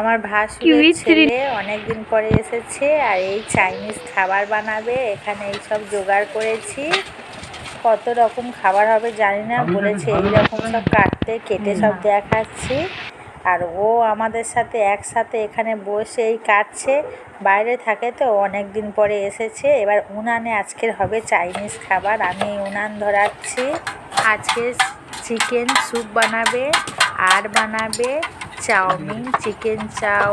আমার ভাসুরের ছেলে অনেকদিন পরে এসেছে আর এই চাইনিজ খাবার বানাবে। এখানে এই সব জোগাড় করেছি। কত রকম খাবার হবে জানি না। বলেছে এই রকম সব কাটতে কেটে সব দেখাচ্ছি। আর ও আমাদের সাথে একসাথে এখানে বসে এই কাটছে। বাইরে থাকে তো অনেক দিন পরে এসেছে। এবার উনানে আজকের হবে চাইনিজ খাবার। আমি উনান ধরাচ্ছি। আজকে চিকেন স্যুপ বানাবে আর বানাবে। Chowmein, chicken chow,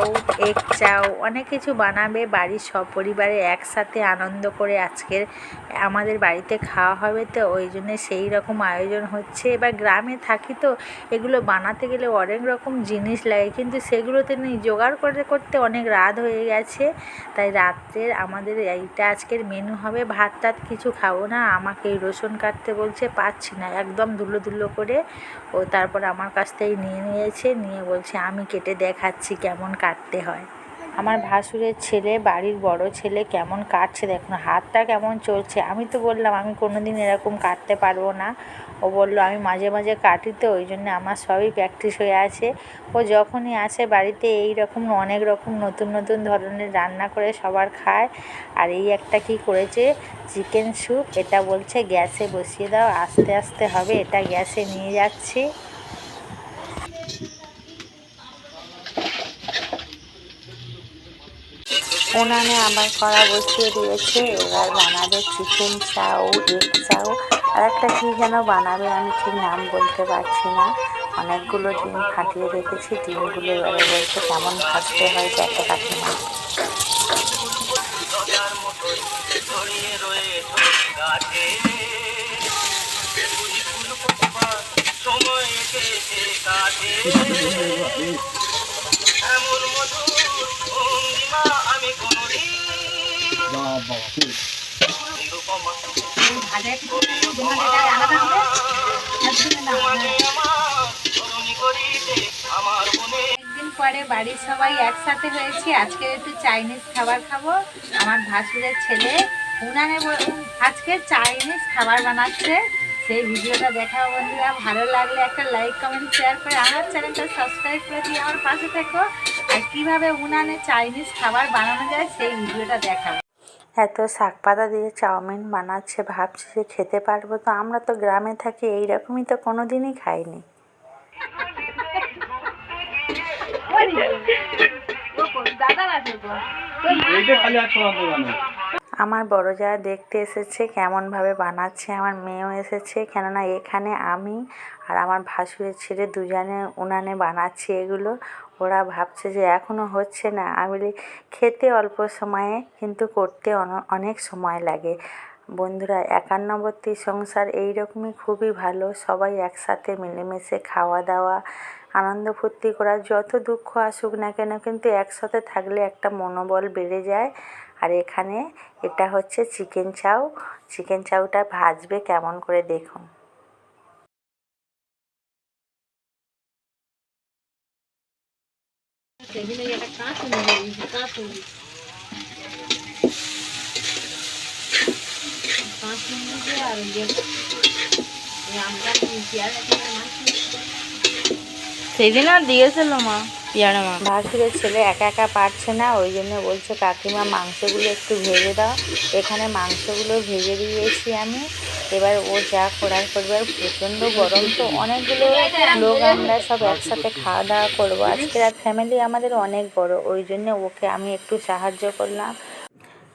egg chow, অনেক কিছু বানাবে। বাড়ির সপরিবারে একসাথে আনন্দ করে আজকের আমাদের বাড়িতে খাওয়া হবে তো, ওই জন্যে সেই রকম আয়োজন হচ্ছে। এবার গ্রামে থাকি তো, এগুলো বানাতে গেলে অনেক রকম জিনিস লাগে, কিন্তু সেগুলোতে নেই জোগাড় করে করতে অনেক রাত হয়ে গেছে। তাই রাত্রের আমাদের এইটা আজকের মেনু হবে, ভাত টাত কিছু খাব না। আমাকে রসুন কাটতে বলছে, পাচ্ছি না। একদম ধুলো ধুলো করে ও তারপর আমার কাছ থেকে নিয়ে নিয়েছে, নিয়ে বলছে আমি কেটে দেখাচ্ছি কেমন কাটতে হয়। আমার ভাসুরের ছেলে, বাড়ির বড় ছেলে কেমন কাটছে দেখুন, হাতটা কেমন চলছে। আমি তো বললাম, আমি কোনো দিন এরকম কাটতে পারব না। ও বলল, আমি মাঝে মাঝে কাটি তো, ওই জন্য আমার সবই প্র্যাকটিস হয়ে আছে। ও যখনই আসে বাড়িতে, এই রকম অনেক রকম নতুন নতুন ধরনের রান্না করে সবার খায়। আর এই একটা কি করেছে? চিকেন স্যুপ এটা বলছে গ্যাসে বসিয়ে দাও, আস্তে আস্তে হবে, এটা গ্যাসে নিয়ে যাচ্ছি। উনানে আমার কড়া বসিয়ে দিয়েছে, এবার বানাবে চিকেন চাউ এগ চাউ আর একটা কী যেন বানাবে আমি ঠিক নাম বলতে পারছি না। অনেকগুলো ডিম ফাটিয়ে রেখেছি, ডিমগুলো এবারে বলছে কেমন ভাজতে হয় দেখো কাকিমা। সময় একদিন পরে বাড়ির সবাই একসাথে হয়েছি। আজকে একটু চাইনিজ খাবার খাব। আমার ভাসুরের ছেলে, উনানে আজকে চাইনিজ খাবার বানাচ্ছে। সেই ভিডিওটা দেখাবো বন্ধুরা। ভালো লাগলে একটা লাইক কমেন্ট শেয়ার করে আমার চ্যানেলটা সাবস্ক্রাইব করে দিয়ে আমার পাশে থেকো। আর কীভাবে উনানে চাইনিজ খাবার বানানো যায়, সেই ভিডিওটা দেখাবো এত শাক পাতা দিয়ে চাউমিন বানাচ্ছে ভাবছি যে খেতে পারব। তো আমরা তো গ্রামে থাকি এইরকমই তো কোনো দিনই খাইনি আমার বড় যা দেখতে এসেছে, কেমনভাবে বানাচ্ছে, আমার মেয়েও এসেছে, কেননা এখানে আমি আর আমার ভাসুরের ছেলে দুজনে, উনানে বানাচ্ছি এগুলো। ওরা ভাবছে যে এখনও হচ্ছে না। আমি খেতে অল্প সময়ে কিন্তু করতে অনেক সময় লাগে। বন্ধুরা, একান্নবর্তী সংসার এই রকমই খুবই ভালো। সবাই একসাথে মিলেমিশে খাওয়া দাওয়া আনন্দ ফুর্তি করা, যত দুঃখ আসুক না কেন, কিন্তু একসাথে থাকলে একটা মনোবল বেড়ে যায়। আর এখানে এটা হচ্ছে চিকেন চাউ। চিকেন চাউটা ভাজবে কেমন করে দেখুন। সেদিনও দিয়েছিল মা। পিয়ারা ভাসুরের ছেলে একা একা পারছে না, ওই জন্য বলছে, কাকিমা, মাংসগুলো একটু ভেজে দাও। এখানে মাংসগুলো ভেজে দিয়েছি আমি। এবার ও যা করার করবে প্রচণ্ড গরম তো, অনেকগুলো লোক আমরা সব একসাথে খাওয়া দাওয়া করব। আজকে আর ফ্যামিলি আমাদের অনেক বড়, ওই জন্য ওকে আমি একটু সাহায্য করলাম।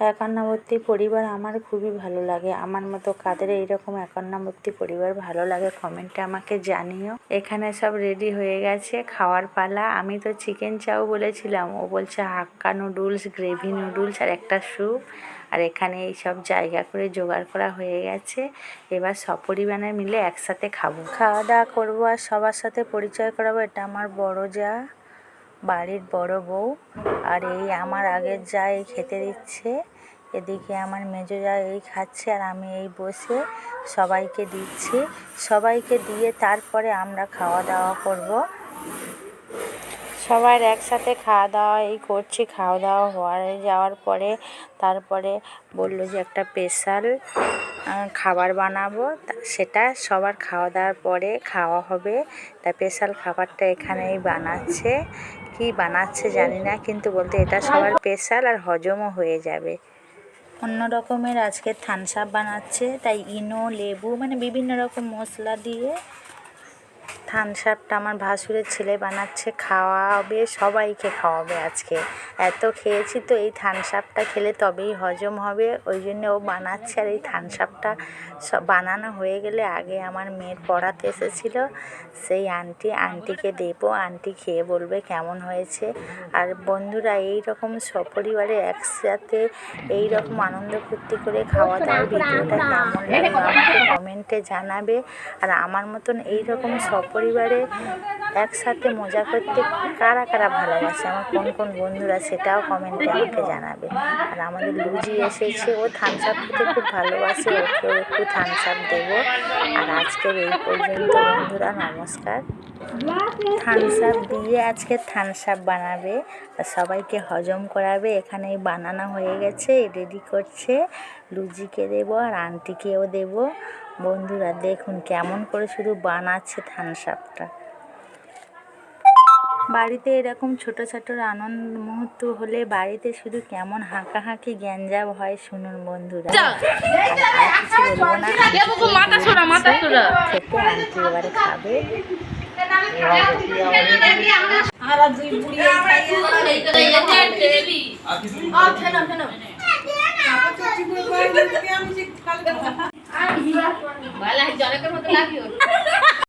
একান্নবর্তী পরিবার আমার খুবই ভালো লাগে। আমার মতো কাদের এইরকম একান্নবর্তী পরিবার ভালো লাগে কমেন্টে আমাকে জানিও। এখানে সব রেডি হয়ে গেছে, খাওয়ার পালা। আমি তো চিকেন চাউ বলেছিলাম, ও বলছে হাক্কা নুডলস গ্রেভি নুডলস আর একটা স্যুপ আর এখানে এই সব জায়গা করে জোগাড় করা হয়ে গেছে। এবার সপরিবারে মিলে একসাথে খাব। খাওয়া দাওয়া করব আর সবার সাথে পরিচয় করাবো, এটা আমার বড় যা। বাড়ির বড় বউ আর এই আমার আগের যা এই খেতে দিচ্ছে, এদিকে আমার মেজো যা এই খাচ্ছে আর আমি এই বসে সবাইকে দিচ্ছি। সবাইকে দিয়ে তারপরে আমরা খাওয়া দাওয়া করব। সবার একসাথে খাওয়া দাওয়া এই করছি খাওয়া দাওয়া হওয়ার যাওয়ার পরে তারপরে বলল যে একটা স্পেশাল খাবার বানাবো। সেটা সবার খাওয়া দাওয়ার পরে খাওয়া হবে। তা স্পেশাল খাবারটা এখানেই বানাচ্ছে। কি বানাচ্ছে জানি না, কিন্তু বলতে এটা সবার স্পেশাল আর হজমও হয়ে যাবে। অন্য রকমের আজকে থানসাপ বানাচ্ছে, তাই ইনো, লেবু মানে বিভিন্ন রকম মশলা দিয়ে থানস আপটা আমার ভাসুরের ছেলে বানাচ্ছে, খাওয়াবে, সবাইকে খাওয়াবে আজকে। এত খেয়েছি তো এই থানস আপটা খেলে তবেই হজম হবে, ওই জন্য ও বানাচ্ছে। আর এই থানস আপটা সব বানানো হয়ে গেলে আগে আমার মেয়ের পড়াতে এসেছিল। সেই আন্টি, আন্টিকে দেবো, আন্টি খেয়ে বলবে কেমন হয়েছে। আর বন্ধুরা, এই রকম সপরিবারে একসাথে এই রকম আনন্দ ফুর্তি করে খাওয়া দাওয়ার ভিডিওটা কেমন লাগে কমেন্টে জানাবে। আর আমার মতন এই রকম সপরিবারে একসাথে মজা করতে কারা কারা ভালোবাসে? আমার কোন কোন বন্ধুরা সেটাও কমেন্টে আমাকে জানাবে। আর আমাদের লুজি এসেছে, ও থামস আপ খেতে খুব ভালোবাসে ওকে একটু থামস আপ দেবো। আর আজকের এই পর্যন্ত বন্ধুরা, নমস্কার। থামস আপ দিয়ে আজকে থামস আপ বানাবে। আর সবাইকে হজম করাবে। এখানে বানানো হয়ে গেছে রেডি করছে। লুজিকে দেবো আর আন্টিকেও দেবো। বন্ধুরা দেখুন কেমন করে শুধু বানাচ্ছে থামস আপটা বাড়িতে এরকম ছোট ছোট আনন্দ মুহূর্ত হলে বাড়িতে শুধু কেমন হাঁকাহাঁকি গ্যাঞ্জাম হয় শুনুন বন্ধুরা। এবারে খাবে। জলের মতো লাগিও